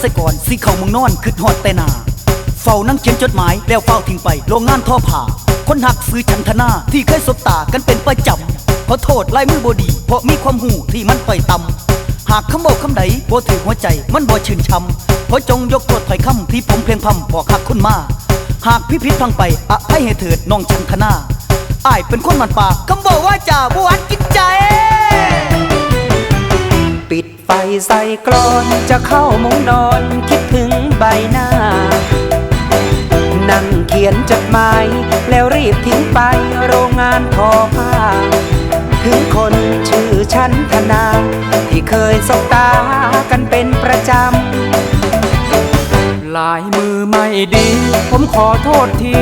ใส่ก่อนสิเขามึงนอนขึ้นหอดแต่นาเฝ้านั่งเขียนจดหมายแล้วเฝ้าทิ้งไปโรงงานท่อผ่า คนหักซื้อฉันทนาที่เคยสบตากันเป็นประจำขอโทษลายมือบดี เพราะมีความหูที่มันต่อยต่ำหากคำบอกคำใดบ่ถือหัวใจมันบ่ชื่นช่ำเพราะจงยกโทษถอยคำที่ผมเพียงพำบอกหักคุณมา หากพิพิธพังไปอภัยให้เถิดน้องฉันทนาอ้ายเป็นคนมันปากคำบอกว่าจ่าบวชกินใจ ไฟใส่กรอนจะเข้ามุ้งนอนคิดถึงใบหน้า นั่งเขียนจดหมายแล้วรีบทิ้งไปโรงงานทอผ้า ถึงคนชื่อชันธนา ที่เคยสบตากันเป็นประจำลายมือไม่ดี ผมขอโทษที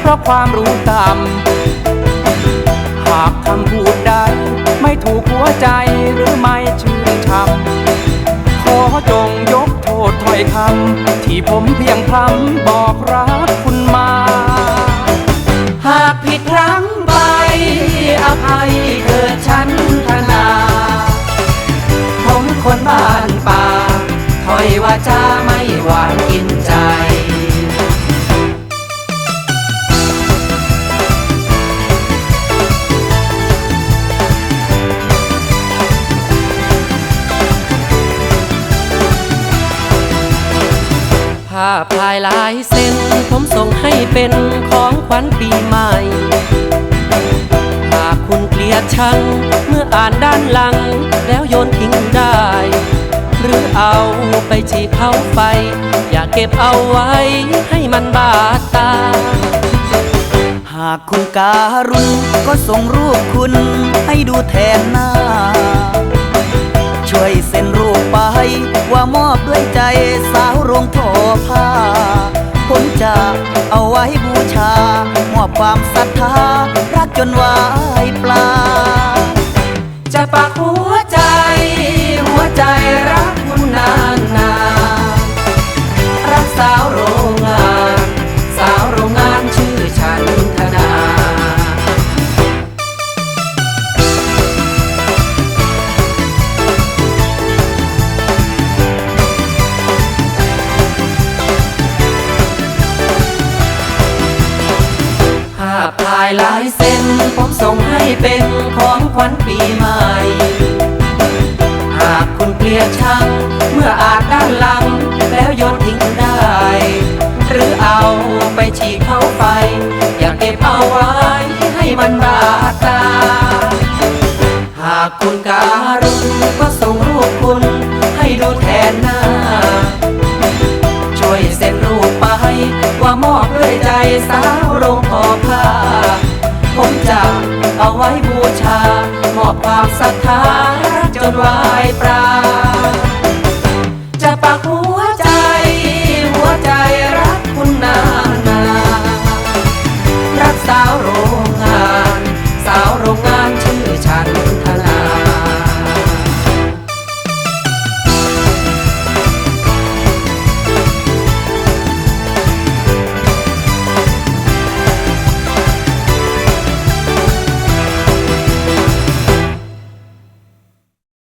เพราะความรู้ต่ำหากคำพูดใดไม่ถูกหัวใจหรือไม่ชื่น ชำขอจงยกโทษถ้อยคำที่ผมเพียงพรำบอกรักคุณมา หากผิดพลั้งไปอภัยเกิดฉันธนา ผมคนบ้านป่าถอยว่าจะไม่หวาน ภาพายลายเส้น ผมส่งให้เป็นของขวัญปีใหม่ หากคุณเกลียดชัง เมื่ออ่านด้านหลัง แล้วโยนทิ้งได้ หรือเอาไปฉีดเผาไฟ อย่าเก็บเอาไว้ให้มันบาดตา หากคุณการุณก็ส่งรูปคุณให้ดูแทนหน้า ช่วยเซ็นรูปไป ว่ามอบด้วยใจสาวโรงทอผ้าผมจะเอาไว้บูชามอบความศรัทธารักจนวายาพถ่ายลายเส้น ผมส่งให้เป็นของขวัญปีใหม่ หากคุณเกลียดชัง เมื่ออานด้านหลัง แล้วโยนทิ้งได้ หรือเอาไปฉีกเข้าไฟอย่าเก็บเอาไว้ให้มันบาดตา หากคุณการุณก็ส่งรูปคุณ ให้ดูแทนหน้า มอบด้วยใจสาวโรงทอผ้าผมจะเอาไว้บูชา มอบความศรัทธาจนวายปรา